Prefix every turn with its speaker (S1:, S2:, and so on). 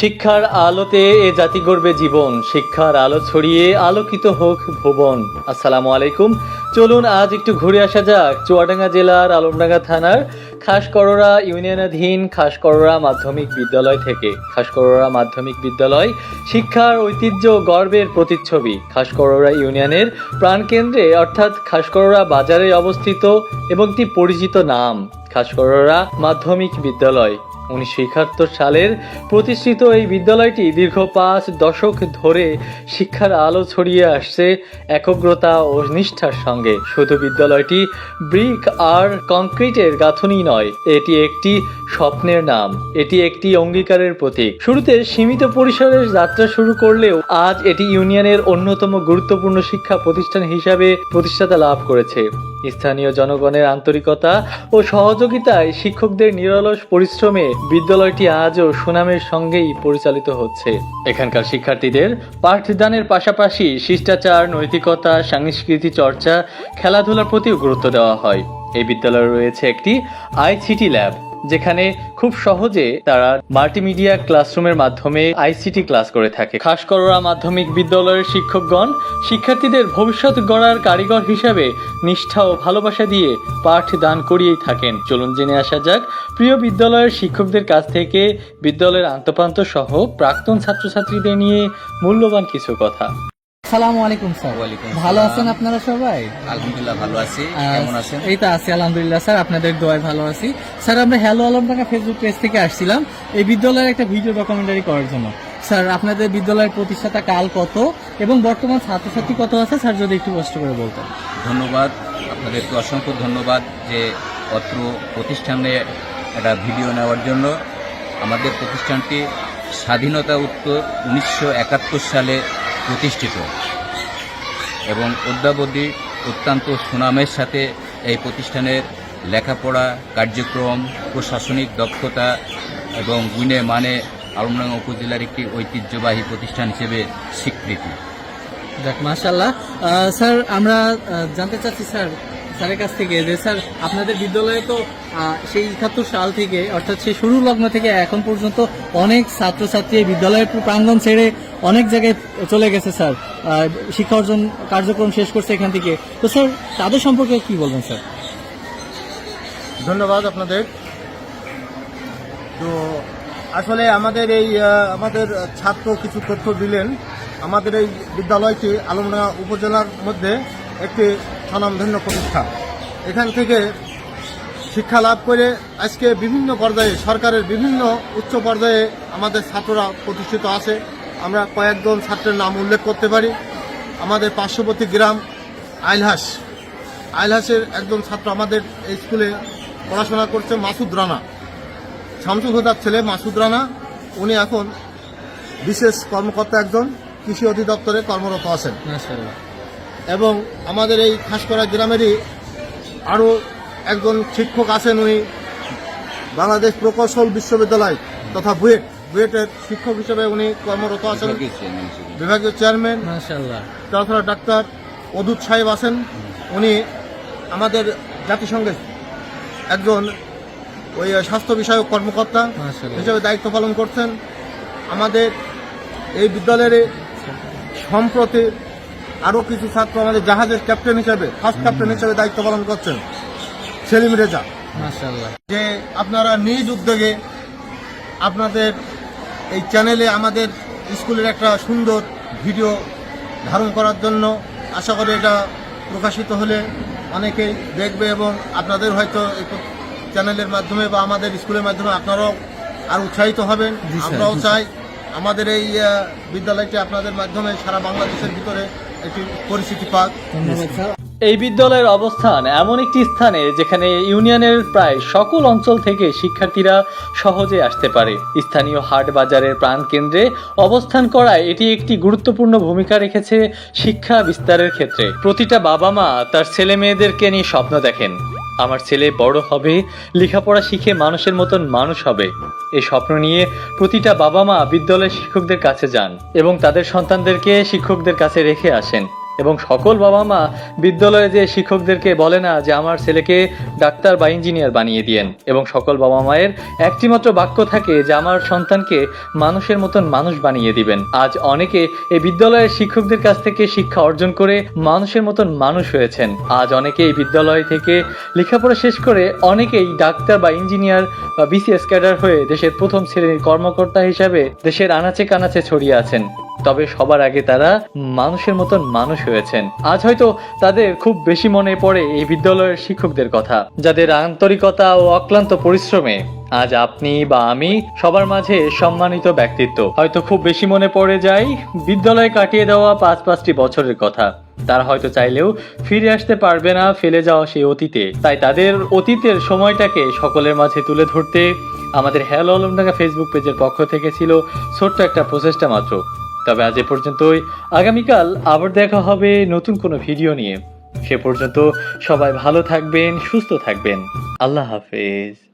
S1: শিক্ষার আলোতে এ জাতি গড়বে জীবন, শিক্ষার আলো ছড়িয়ে আলোকিত হোক ভুবন। আসসালামু আলাইকুম। চলুন আজ একটু ঘুরে আসা যাক। চুয়াডাঙ্গা জেলার আলমডাঙ্গা থানার খাসকরোড়া ইউনিয়নাধীন খাসকরোড়া মাধ্যমিক বিদ্যালয় থেকে। খাসকরোড়া মাধ্যমিক বিদ্যালয় শিক্ষার ঐতিহ্য গর্বের প্রতিচ্ছবি। খাসকরোড়া ইউনিয়নের প্রাণকেন্দ্রে, অর্থাৎ খাসকরোড়া বাজারে অবস্থিত এবং একটি পরিচিত নাম। খাসকরোড়া মাধ্যমিক বিদ্যালয়। উনিশশো একাত্তর সালের প্রতিষ্ঠিত এই বিদ্যালয়টি দীর্ঘ পাঁচ দশক ধরে শিক্ষার আলো ছড়িয়ে আসছে, একগ্রতা ও নিষ্ঠার সঙ্গে। শুধু বিদ্যালয়টি ব্রিক আর কংক্রিটের গাঁথনি নয়, এটি একটি স্বপ্নের নাম, এটি একটি অঙ্গীকারের প্রতীক। শুরুতে সীমিত পরিসরের যাত্রা শুরু করলেও আজ এটি ইউনিয়নের অন্যতম গুরুত্বপূর্ণ শিক্ষা প্রতিষ্ঠান হিসাবে প্রতিষ্ঠাতা লাভ করেছে। স্থানীয় জনগণের আন্তরিকতা ও সহযোগিতায় শিক্ষকদের নিরলস পরিশ্রমে বিদ্যালয়টি আজও সুনামের সঙ্গেই পরিচালিত হচ্ছে। এখানকার শিক্ষার্থীদের পাঠদানের পাশাপাশি শিষ্টাচার, নৈতিকতা, সাংস্কৃতিক চর্চা, খেলাধুলার প্রতিও গুরুত্ব দেওয়া হয়। এই বিদ্যালয়ে রয়েছে একটি আইসিটি ল্যাব। যেখানে খুব সহজে তারা মাল্টিমিডিয়া ক্লাসরুমের মাধ্যমে আইসিটি ক্লাস করে থাকে। খাসকরোড়া মাধ্যমিক বিদ্যালয়ের শিক্ষকগণ শিক্ষার্থীদের ভবিষ্যৎ গড়ার কারিগর হিসাবে নিষ্ঠা ও ভালোবাসা দিয়ে পাঠ দান করিয়েই থাকেন। চলুন জেনে আসা যাক, প্রিয় বিদ্যালয়ের শিক্ষকদের কাছ থেকে বিদ্যালয়ের আন্তপান্ত সহ প্রাক্তন ছাত্রছাত্রীদের নিয়ে মূল্যবান কিছু কথা।
S2: সালামু আলাইকুম স্যার। ভালো আছেন আপনারা সবাই?
S3: আলহামদুলিল্লাহ ভালো আছি। কেমন আছেন?
S2: এই তো আছি আলহামদুলিল্লাহ স্যার। আপনাদের দোয়ায় ভালো আছি। স্যার আমরা হ্যালো আলমডাঙ্গা ফেসবুক পেজ থেকে আসছিলাম। এই বিদ্যালয়ের একটা ভিডিও ডকুমেন্টারি করার জন্য। স্যার আপনাদের বিদ্যালয়ের প্রতিষ্ঠাতা কাল কত? এবং বর্তমান ছাত্রছাত্রী কত আছে? স্যার যদি একটু কষ্ট করে বলতেন।
S3: ধন্যবাদ। আপনাদেরকে অসংখ্য ধন্যবাদ যে অত্র প্রতিষ্ঠানে একটা ভিডিও নেওয়ার জন্য। আমাদের প্রতিষ্ঠানটি স্বাধীনতা উত্তর উনিশশো একাত্তর সালে প্রতিষ্ঠিত। এবং অদ্যাবধি অত্যন্ত সুনামের সাথে এই প্রতিষ্ঠানের লেখাপড়া কার্যক্রম, প্রশাসনিক দক্ষতা এবং গুণে মানে আলমডাঙ্গা উপজেলার একটি ঐতিহ্যবাহী প্রতিষ্ঠান হিসেবে স্বীকৃতি।
S2: যাক মাসাল্লাহ স্যার, আমরা জানতে চাচ্ছি, স্যার স্যারের কাছ থেকে যে স্যার আপনাদের বিদ্যালয়ে তো সেই একাত্তর সাল থেকে, অর্থাৎ সেই শুরু লগ্ন থেকে এখন পর্যন্ত অনেক ছাত্রছাত্রী এই বিদ্যালয়ের প্রাঙ্গণ ছেড়ে অনেক জায়গায় চলে গেছে স্যার। শিক্ষা অর্জন কার্যক্রম শেষ করছে এখান থেকে। তো স্যার, তাদের সম্পর্কে কি বলবেন স্যার?
S4: ধন্যবাদ আপনাদের। তো আসলে আমাদের এই আমাদের ছাত্র কিছু তথ্য দিলেন। আমাদের এই বিদ্যালয়টি আলমনা উপজেলার মধ্যে একটি স্বনামধন্য প্রতিষ্ঠান এখান থেকে শিক্ষা লাভ করে আজকে বিভিন্ন পর্যায়ে সরকারের বিভিন্ন উচ্চ পর্যায়ে আমাদের ছাত্ররা প্রতিষ্ঠিত আছে। আমরা কয়েকজন ছাত্রের নাম উল্লেখ করতে পারি। আমাদের পার্শ্ববর্তী গ্রাম আইলহাস। আইলহাসের একজন ছাত্র আমাদের এই স্কুলে পড়াশোনা করছে মাসুদ রানা। শামসুল হুদার ছেলে মাসুদ রানা। উনি এখন বিশেষ কর্মকর্তা একজন, কৃষি অধিদপ্তরে কর্মরত আছেন। এবং আমাদের এই খাসকরা গ্রামেরই আরও একজন শিক্ষক আছেন উনি বাংলাদেশ প্রকৌশল বিশ্ববিদ্যালয় তথা বুয়েট। বুয়েটের শিক্ষক হিসেবে উনি কর্মরত আছেন। বিভাগীয় চেয়ারম্যান তাছাড়া ডাক্তার অদূত সাহেব আছেন। উনি আমাদের জাতিসংঘের একজন ওই স্বাস্থ্য বিষয়ক কর্মকর্তা হিসেবে দায়িত্ব পালন করছেন। আমাদের এই বিদ্যালয়ের সম্প্রতি আরও কিছু ছাত্র আমাদের জাহাজের ক্যাপ্টেন হিসেবে ফার্স্ট ক্যাপ্টেন হিসেবে দায়িত্ব পালন করছেন সেলিম রেজা। যে আপনারা নিজ উদ্যোগে আপনাদের এই চ্যানেলে আমাদের স্কুলের একটা সুন্দর ভিডিও ধারণ করার জন্য আশা করি এটা প্রকাশিত হলে অনেকেই দেখবে এবং আপনাদের হয়তো এই চ্যানেলের মাধ্যমে বা আমাদের স্কুলের মাধ্যমে আপনারাও আর উৎসাহিত হবেন। আমরাও চাই আমাদের এই বিদ্যালয়টি আপনাদের মাধ্যমে সারা বাংলাদেশের ভিতরে একটি পরিচিতি পাক।
S1: এই বিদ্যালয়ের অবস্থান এমন একটি স্থানে যেখানে ইউনিয়নের প্রায় সকল অঞ্চল থেকে শিক্ষার্থীরা সহজে আসতে পারে। স্থানীয় হাট বাজারের প্রাণকেন্দ্রে অবস্থান করায় এটি একটি গুরুত্বপূর্ণ ভূমিকা রেখেছে শিক্ষা বিস্তারের ক্ষেত্রে। প্রতিটা বাবা মা তার ছেলে মেয়েদেরকে নিয়ে স্বপ্ন দেখেন। আমার ছেলে বড় হবে, লেখাপড়া শিখে মানুষের মতন মানুষ হবে। এই স্বপ্ন নিয়ে প্রতিটা বাবা মা বিদ্যালয়ের শিক্ষকদের কাছে যান এবং তাদের সন্তানদেরকে শিক্ষকদের কাছে রেখে আসেন। এবং সকল বাবা মা বিদ্যালয়ে যে শিক্ষকদেরকে বলে না যে আমার ছেলেকে ডাক্তার বা ইঞ্জিনিয়ার বানিয়ে দিয়েন এবং সকল বাবা মায়ের একটিমাত্র বাক্য থাকে যে আমার সন্তানকে মানুষের মতন মানুষ বানিয়ে দিবেন। আজ অনেকে এই বিদ্যালয়ের শিক্ষকদের কাছ থেকে শিক্ষা অর্জন করে মানুষের মতন মানুষ হয়েছেন। আজ অনেকে এই বিদ্যালয় থেকে লেখাপড়া শেষ করে অনেকেই ডাক্তার বা ইঞ্জিনিয়ার বা বিসিএস ক্যাডার হয়ে দেশের প্রথম শ্রেণির কর্মকর্তা হিসাবে দেশের আনাচে কানাচে ছড়িয়ে আছেন। তবে সবার আগে তারা মানুষের মতন মানুষ হয়েছেন। আজ হয়তো তাদের খুব বেশি মনে পড়ে এই বিদ্যালয়ের শিক্ষকদের কথা, যাদের আন্তরিকতা ও অক্লান্ত পরিশ্রমে আজ আপনি বা আমি সবার মাঝে সম্মানিত ব্যক্তিত্ব। হয়তো খুব বেশি মনে পড়ে যায় বিদ্যালয়ে কাটিয়ে দেওয়া পাঁচ পাঁচটি বছরের কথা। তারা হয়তো চাইলেও ফিরে আসতে পারবে না ফেলে যাওয়া সেই অতীতে। তাই তাদের অতীতের সময়টাকে সকলের মাঝে তুলে ধরতে আমাদের হ্যালো আলমডাঙ্গা ফেসবুক পেজের পক্ষ থেকে ছিল ছোট্ট একটা প্রচেষ্টা মাত্র। তবে আজ এ পর্যন্তই। আগামীকাল আবার দেখা হবে নতুন কোনো ভিডিও নিয়ে। সে পর্যন্ত সবাই ভালো থাকবেন, সুস্থ থাকবেন। আল্লাহ হাফেজ।